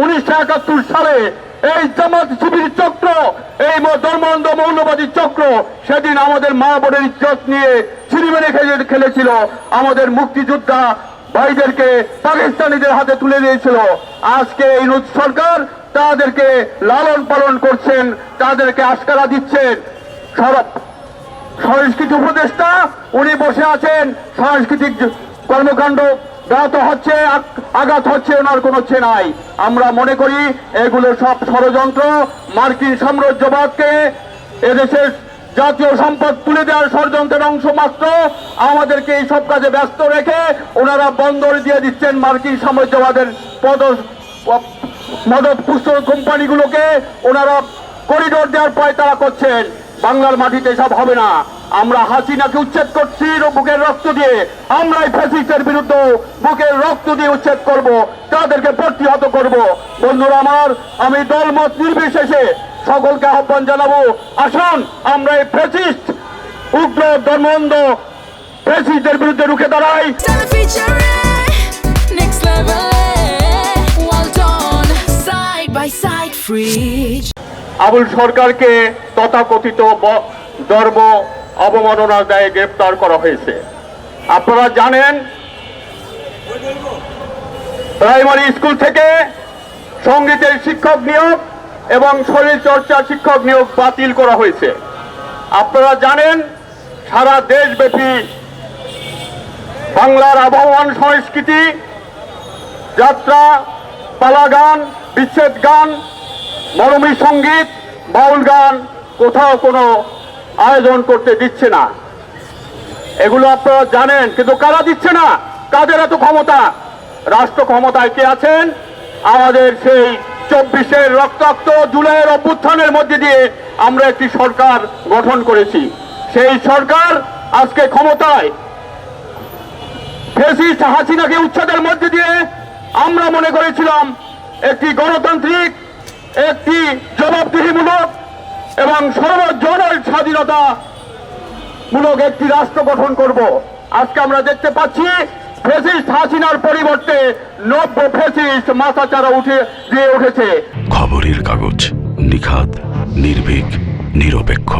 উনিশশো একাত্তর সালে এই জামাত শিবির চক্র, এই ধর্মান্ধ মৌলবাদী চক্র সেদিন আমাদের মা বোনের ইজ্জত নিয়ে ছিনিমেনে খেলে খেলেছিল। আমাদের মুক্তিযোদ্ধা ভাইদেরকে পাকিস্তানিদের হাতে তুলে দিয়েছিল। আজকে এই সরকার তাদেরকে লালন পালন করছেন, তাদেরকে আশকারা দিচ্ছেন। সব সংস্কৃতি উপদেষ্টা, উনি বসে আছেন। সাংস্কৃতিক কর্মকাণ্ড ব্যাহত হচ্ছে আঘাত হচ্ছে ওনার কোনো চেনাই আমরা মনে করি এগুলো সব ষড়যন্ত্র। মার্কিন সাম্রাজ্যবাদকে এদেশের জাতীয় সম্পদ তুলে দেওয়ার ষড়যন্ত্রের অংশ মাত্র। আমাদেরকে এই সব কাজে ব্যস্ত রেখে ওনারা বন্দর দিয়ে দিচ্ছেন মার্কিন সাম্রাজ্যবাদের পদ মদত পুস্তক কোম্পানিগুলোকে। ওনারা করিডোর দেওয়ার পয় তারা করছেন। বাংলার মাটিতে সব হবে না। আমরা হাসিনাকে উচ্ছেদ করছি বুকের রক্ত দিয়ে আমরাই ফ্যাসিস্টের বিরুদ্ধে বুকের রক্ত দিয়ে উচ্ছেদ করব, তাদেরকে প্রতিহত করব বন্ধুরা আমার, আমি দলমত নির্বিশেষে সকলকে আহ্বান জানাব, আসুন আমরা এই ফ্যাসিস্ট, উগ্র, ধর্মন্ধ ফ্যাসিস্টের বিরুদ্ধে রুখে দাঁড়াই. আবুল সরকারকে তথাকথিত ধর্ম অবমাননার দায়ে গ্রেপ্তার করা হয়েছে। আপনারা জানেন, প্রাইমারি স্কুল থেকে সঙ্গীতের শিক্ষক নিয়োগ এবং শরীর চর্চা শিক্ষক নিয়োগ বাতিল করা হয়েছে। আপনারা জানেন, সারা দেশব্যাপী বাংলার আবহমান সংস্কৃতি, যাত্রা পালা গান বিচ্ছেদ গান, মরমী সংগীত, বাউল গান, কোথাও কোনো আয়োজন করতে দিচ্ছে না। এগুলো আপনারা জানেন, কিন্তু কারা দিচ্ছে না? কাদের এত ক্ষমতা? রাষ্ট্র ক্ষমতায় কে আছেন? আমাদের সেই চব্বিশের রক্তাক্ত জুলাইয়ের অভ্যুত্থানের মধ্যে দিয়ে আমরা একটি সরকার গঠন করেছি। সেই সরকার আজকে ক্ষমতায়। ফেসিস্ট হাসিনাকে উচ্ছেদের মধ্যে দিয়ে আমরা মনে করেছিলাম একটি গণতান্ত্রিক, একটি জবাবদিহিমূলক এবং সর্বজনের স্বাধীনতা মূলক একটি রাষ্ট্র গঠন করব। আজকে আমরা দেখতে পাচ্ছি, ফেসিস্ট হাসিনার পরিবর্তে নব্য ফেসিস্ট মাথাচারা উঠে দিয়ে উঠেছে। খবরের কাগজ নিখাত নির্ভীক, নিরপেক্ষ।